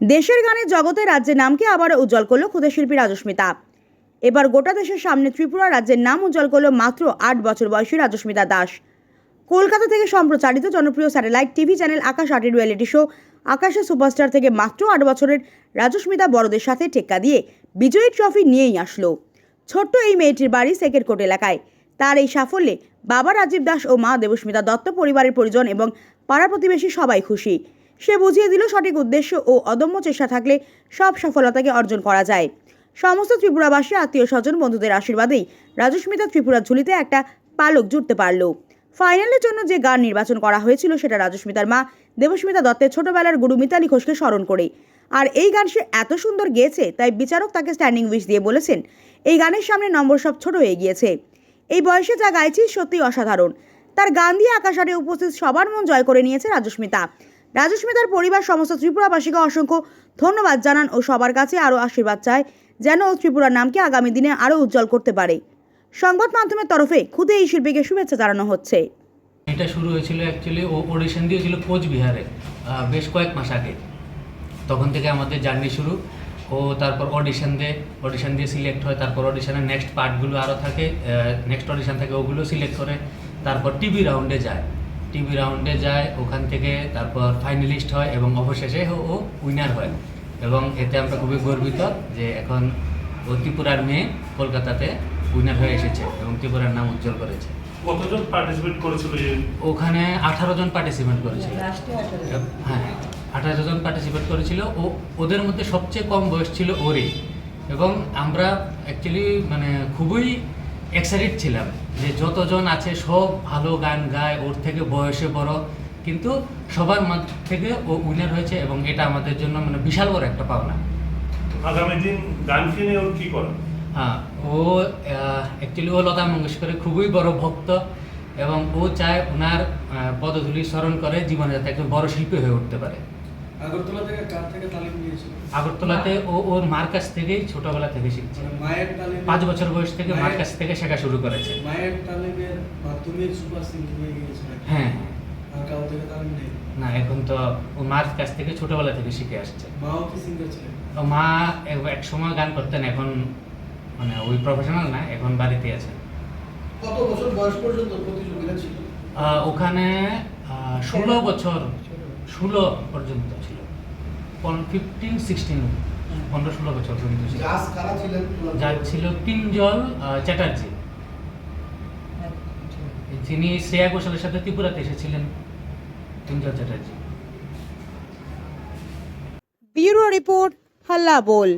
দেশের গানের জগতে রাজ্যের নামকে আবার উজ্জ্বল করল ক্ষুদে শিল্পী রাজস্মিতা। এবার গোটা দেশের সামনে ত্রিপুরা রাজ্যের নাম উজ্জ্বল করল মাত্র আট বছর বয়সী রাজস্মিতা দাস। কলকাতা থেকে সম্প্রচারিত জনপ্রিয় স্যাটেলাইট টিভি চ্যানেল আকাশ আটের রিয়েলিটি শো আকাশে সুপারস্টার থেকে মাত্র আট বছরের রাজস্মিতা বড়দের সাথে টেক্কা দিয়ে বিজয়ী ট্রফি নিয়েই আসলো। ছোট্ট এই মেয়েটির বাড়ি সেকেরকোট এলাকায়। তার এই সাফল্যে বাবা রাজীব দাস ও মা দেবস্মিতা দত্ত পরিবারের পরিজন এবং পাড়া প্রতিবেশী সবাই খুশি। সে বুঝিয়ে দিল সঠিক উদ্দেশ্য ও অদম্য চেষ্টা থাকলে সব সফলতাকে অর্জন করা যায়। সমস্ত ত্রিপুরাবাসী আত্মীয় স্বজন বন্ধুদের আশীর্বাদেই রাজস্মিতা ত্রিপুরার ঝুলিতে একটা পালক জুটতে পারল। ফাইনালের জন্য যে গান নির্বাচন করা হয়েছিল সেটা রাজস্মিতার মা, দেবস্মিতা দত্তের ছোটবেলার গুরু মিতালি ঘোষকে স্মরণ করে। আর এই গান সে এত সুন্দর গেয়েছে, তাই বিচারক তাকে স্ট্যান্ডিং উইশ দিয়ে বলেছেন, এই গানের সামনে নম্বর সব ছোট হয়ে গিয়েছে। এই বয়সে যা গাইছি সত্যিই অসাধারণ। তার গান দিয়ে আকাশারে উপস্থিত সবার মন জয় করে নিয়েছে রাজস্মিতা। রাজস্মিতার পরিবার সমস্ত ত্রিপুরাবাসীকে অসংখ্য ধন্যবাদ জানান ও সবার কাছে আরও আশীর্বাদ চায় যেন ত্রিপুরার নামকে আগামী দিনে আরও উজ্জ্বল করতে পারে। সংবাদ মাধ্যমের তরফে খুদে এই শিল্পীকে শুভেচ্ছা জানানো হচ্ছে। এটা শুরু হয়েছিল অ্যাকচুয়ালি ও অডিশন দিয়েছিল কোচবিহারে বেশ কয়েক মাস আগে। তখন থেকে আমাদের জার্নি শুরু। ও তারপর অডিশন দেয় অডিশন দিয়ে সিলেক্ট হয়, তারপর অডিশনের নেক্সট পার্টগুলো আরও থাকে নেক্সট অডিশন থাকে ওগুলো সিলেক্ট করে, তারপর টিভি রাউন্ডে যায়। টিভি রাউন্ডে যায় ওখান থেকে তারপর ফাইনালিস্ট হয় এবং অবশেষে ও- উইনার হয়। এবং এতে আমরা খুবই গর্বিত যে এখন ও ত্রিপুরার মেয়ে কলকাতাতে উইনার হয়ে এসেছে এবং ত্রিপুরার নাম উজ্জ্বল করেছে। কতজন পার্টিসিপেট করেছিল ওখানে আঠারো জন পার্টিসিপেট করেছিল। হ্যাঁ আঠারো জন পার্টিসিপেট করেছিল। ও ওদের মধ্যে সবচেয়ে কম বয়স ছিল ওরই। এবং আমরা অ্যাকচুয়ালি মানে খুবই এক্সাইটেড ছিলাম যে যতজন আছে সব ভালো গান গায় ওর থেকে বয়সে বড়। কিন্তু সবার মধ্যে থেকে ও উইনার হয়েছে এবং এটা আমাদের জন্য মানে বিশাল বড় একটা পাওনা। আগামী দিন গানকে নিয়ে ওর কি করেন হ্যাঁ ও অ্যাকচুয়ালি ও লতা মঙ্গেশকরের খুবই বড় ভক্ত এবং ও চায় ওনার পদধূলি স্মরণ করে জীবনে যাতে একজন বড় শিল্পী হয়ে উঠতে পারে। আগরতলা থেকে কার থেকে তালিম নিয়েছিল? আগরতলাতে ও ওর মার কাছ থেকেই ছোটবেলা থেকে শিখছে। মানে মায়ের তালিম পাঁচ বছর বয়স থেকে মার কাছ থেকে শেখা শুরু করেছে। মায়ের তালিমের মাধ্যমে সুপার সিঙ্গিং হয়ে গিয়েছিল হ্যাঁ। আর কাউ থেকে তালিম নেই? না এখন তো ও মার কাছ থেকে ছোটবেলা থেকে শিখে আসছে। মাও কি সিঙ্গার ছিলেন? তো মা এক- এক সময় গান করতেন এখন মানে ওই প্রফেশনাল না এখন বাড়িতে আছে। কত বছর বয়স পর্যন্ত প্রতিযোগিতা ছিল? ওখানে ষোলো বছর ষোলো পর্যন্ত ছিল। ফিফটিন সিক্সটিন পনেরো ষোলো বছর পর্যন্ত ছিল। যার ছিল পিঞ্জল আহ, চ্যাটার্জি। যিনি শ্রেয়া ঘোষালের সাথে ত্রিপুরাতে এসেছিলেন পিঞ্জল চ্যাটার্জি। ব্যুরো রিপোর্ট হাল্লা বল।